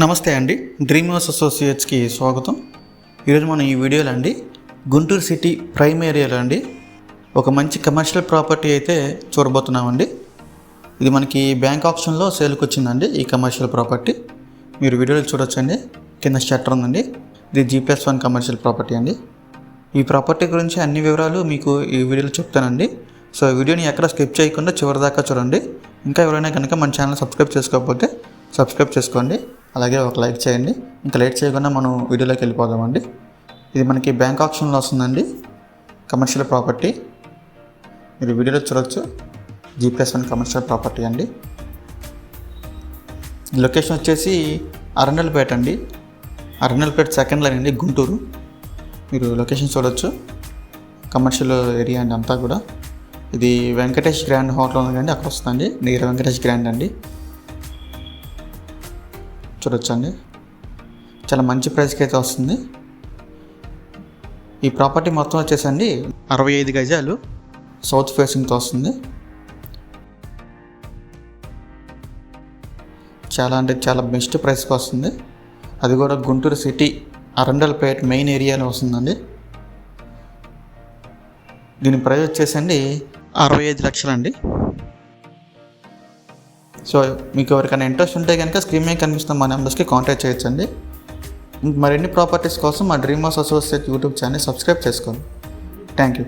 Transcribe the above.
నమస్తే అండి. డ్రీమ్ అసోసియేట్స్కి స్వాగతం. ఈరోజు మనం ఈ వీడియోలో అండి గుంటూరు సిటీ ప్రైమ్ ఏరియాలో అండి ఒక మంచి కమర్షియల్ ప్రాపర్టీ అయితే చూడబోతున్నామండి. ఇది మనకి బ్యాంక్ ఆప్షన్లో సేల్కి వచ్చిందండి ఈ కమర్షియల్ ప్రాపర్టీ. మీరు వీడియోలో చూడొచ్చండి. కింద షట్టర్ ఉందండి. ఇది G plus one commercial property అండి. ఈ ప్రాపర్టీ గురించి అన్ని వివరాలు మీకు ఈ వీడియోలో చెప్తానండి. సో వీడియోని ఎక్కడ స్కిప్ చేయకుండా చివరి దాకా చూడండి. ఇంకా ఎవరైనా కనుక మన ఛానల్ సబ్స్క్రైబ్ చేసుకోకపోతే సబ్స్క్రైబ్ చేసుకోండి. అలాగే ఒక లైక్ చేయండి. ఇంకా లేట్ చేయకుండా మనం వీడియోలోకి వెళ్ళిపోదామండి. ఇది మనకి బ్యాంక్ ఆప్షన్లో వస్తుందండి. Commercial property. మీరు వీడియోలో చూడొచ్చు. G plus one commercial property అండి. లొకేషన్ వచ్చేసి అరండల్పేట అండి. అరండల్పేట సెకండ్ లైన్ అండి గుంటూరు. మీరు లొకేషన్ చూడొచ్చు. కమర్షియల్ ఏరియా అండి అంతా కూడా. ఇది వెంకటేష్ గ్రాండ్ హోటల్ ఉంది అండి అక్కడ వస్తుందండి. నీర వెంకటేష్ గ్రాండ్ అండి. చూడొచ్చండి. చాలా మంచి ప్రైస్కి అయితే వస్తుంది. ఈ ప్రాపర్టీ మొత్తం వచ్చేసండి అరవై ఐదు గజాలు సౌత్ ఫేసింగ్తో వస్తుంది. చాలా అంటే చాలా బెస్ట్ ప్రైస్కి వస్తుంది. అది కూడా గుంటూరు సిటీ అరండల్పేట్ మెయిన్ ఏరియాలో వస్తుందండి. దీని ప్రైస్ వచ్చేసండి అరవై ఐదు లక్షలండి. సో మీకు ఎవరికైనా ఇంట్రెస్ట్ ఉంటే కనుక స్క్రీన్ మీద కనిపిస్తున్న మా నెంబర్స్కి కాంటాక్ట్ చేయొచ్చండి. మరిన్ని ప్రాపర్టీస్ కోసం మా dream house associate YouTube channel subscribe చేసుకోండి. Thank you